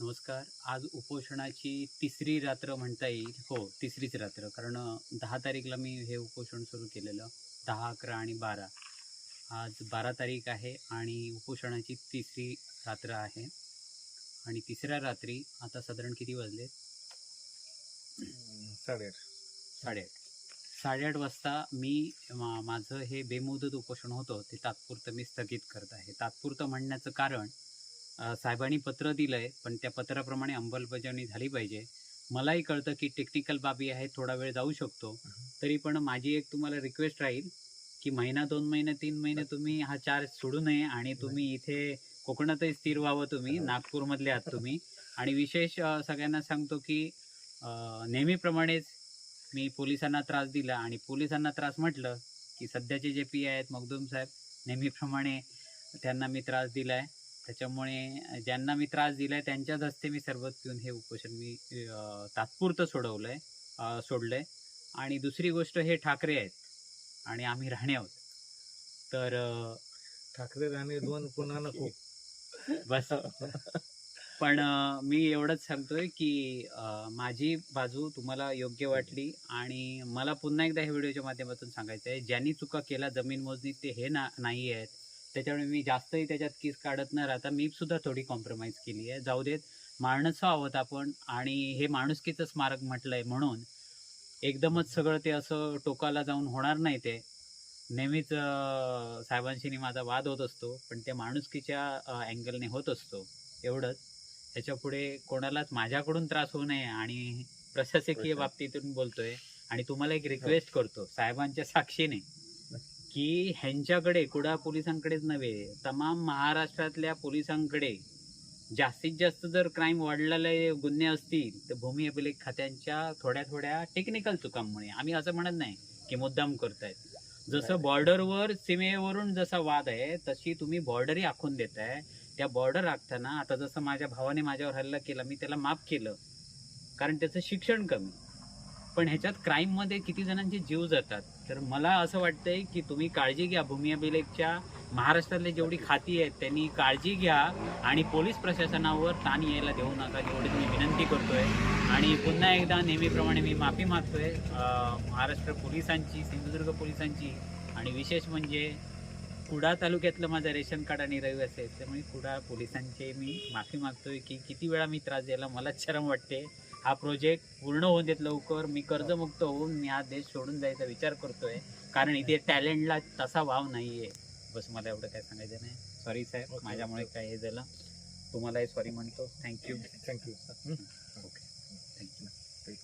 नमस्कार. आज उपोषणाची तिसरी रात्र म्हणता येईल. हो तिसरीच रात्र. कारण दहा तारीखला मी हे उपोषण सुरू केलेलं. दहा अकरा आणि बारा. आज बारा तारीख आहे आणि उपोषणाची तिसरी रात्र आहे. आणि तिसऱ्या रात्री आता साधारण किती वाजले साडेआठ. साडेआठ. साडेआठ वाजता मी मा माझं हे बेमुदत उपोषण होतं. ते तात्पुरतं मी स्थगित करत आहे. तात्पुरतं म्हणण्याचं कारण साहेबांनी पत्र दिलं आहे पण त्या पत्राप्रमाणे अंमलबजावणी झाली पाहिजे. मलाही कळतं की टेक्निकल बाबी आहेत थोडा वेळ जाऊ शकतो. तरी पण माझी एक तुम्हाला रिक्वेस्ट राहील की महिना दोन महिने तीन महिने तुम्ही हा चार्ज सोडू नये आणि तुम्ही इथे कोकणातही स्थिर व्हावं तुम्ही नागपूरमधले आहात तुम्ही. आणि विशेष सगळ्यांना सांगतो की नेहमीप्रमाणेच मी पोलिसांना त्रास दिला आणि पोलिसांना त्रास म्हटलं की सध्याचे जे पी आहेत मखदूम साहेब नेहमीप्रमाणे त्यांना मी त्रास दिला आहे त्याच्यामुळे ज्यांना मी त्रास दिला आहे त्यांच्याच हस्ते मी सरबत पिऊन हे उपोषण मी तात्पुरतं सोडवलं आहे सोडलं आहे आणि दुसरी गोष्ट हे ठाकरे आहेत आणि आम्ही राहणे आहोत. तर ठाकरे राणे दोन पुन्हा नको बस. पण मी एवढंच सांगतोय की माझी बाजू तुम्हाला योग्य वाटली आणि मला पुन्हा एकदा हे व्हिडिओच्या माध्यमातून सांगायचं आहे ज्यांनी चुका केला जमीन मोजणीत ते हे ना नाही आहेत त्याच्यामुळे मी जास्तही त्याच्यात केस काढत न राहता. मी सुद्धा थोडी कॉम्प्रोमाइज केली आहे. जाऊ देत. माणसं आहोत आपण. आणि हे माणुसकीचं स्मारक म्हटलंय म्हणून एकदमच सगळं ते असं टोकाला जाऊन होणार नाही ते. नेहमीच साहेबांशी माझा वाद होत असतो. पण त्या माणुसकीच्या अँगलने होत असतो. एवढंच. त्याच्या पुढे कोणालाच माझ्याकडून त्रास होऊ नये आणि प्रशासकीय प्रशा- बाबतीतून बोलतोय. आणि तुम्हाला एक रिक्वेस्ट करतो. साहेबांच्या साक्षीने. की ह्यांच्याकडे कुडा पोलिसांकडेच नव्हे तमाम महाराष्ट्रातल्या पोलिसांकडे जास्तीत जास्त जर क्राईम वाढलेले गुन्हे असतील तर भूमी अभिलेख खात्यांच्या थोड्या थोड्या टेक्निकल चुकांमुळे. आम्ही असं म्हणत नाही की मुद्दाम करतायत. जसं बॉर्डरवर सीमेवरून जसा वाद आहे तशी तुम्ही बॉर्डरही आखून देताय. त्या बॉर्डर आखताना आता जसं माझ्या भावाने माझ्यावर हल्ला केला मी त्याला माफ केलं. कारण त्याचं शिक्षण कमी. पण ह्याच्यात क्राईममध्ये किती जणांचे जीव जातात. तर मला असं वाटतंय की तुम्ही काळजी घ्या. भूमी अभिलेखच्या महाराष्ट्रातले जेवढी खाती आहेत त्यांनी काळजी घ्या आणि पोलीस प्रशासनावर ताण यायला देऊ नका. एवढी मी विनंती करतोय. आणि पुन्हा एकदा नेहमीप्रमाणे मी माफी मागतोय. महाराष्ट्र पोलिसांची सिंधुदुर्ग पोलिसांची आणि विशेष म्हणजे कुडा तालुक्यातलं माझं रेशन कार्ड आणि रहिवासी आहे त्यामुळे कुडा पोलिसांचे मी माफी मागतोय की किती वेळा मी त्रास द्यायला मलाच शरम वाटते. हा प्रोजेक्ट पूर्ण होऊन देत लवकर. मी कर्जमुक्त होऊन मी हा देश सोडून जायचा विचार करतोय. कारण इथे टॅलेंटला तसा वाव नाहीये. बस मला एवढं काय सांगायचं नाही. सॉरी साहेब माझ्यामुळे. काय हे झालं. तुम्हालाही सॉरी म्हणतो. Thank you thank you okay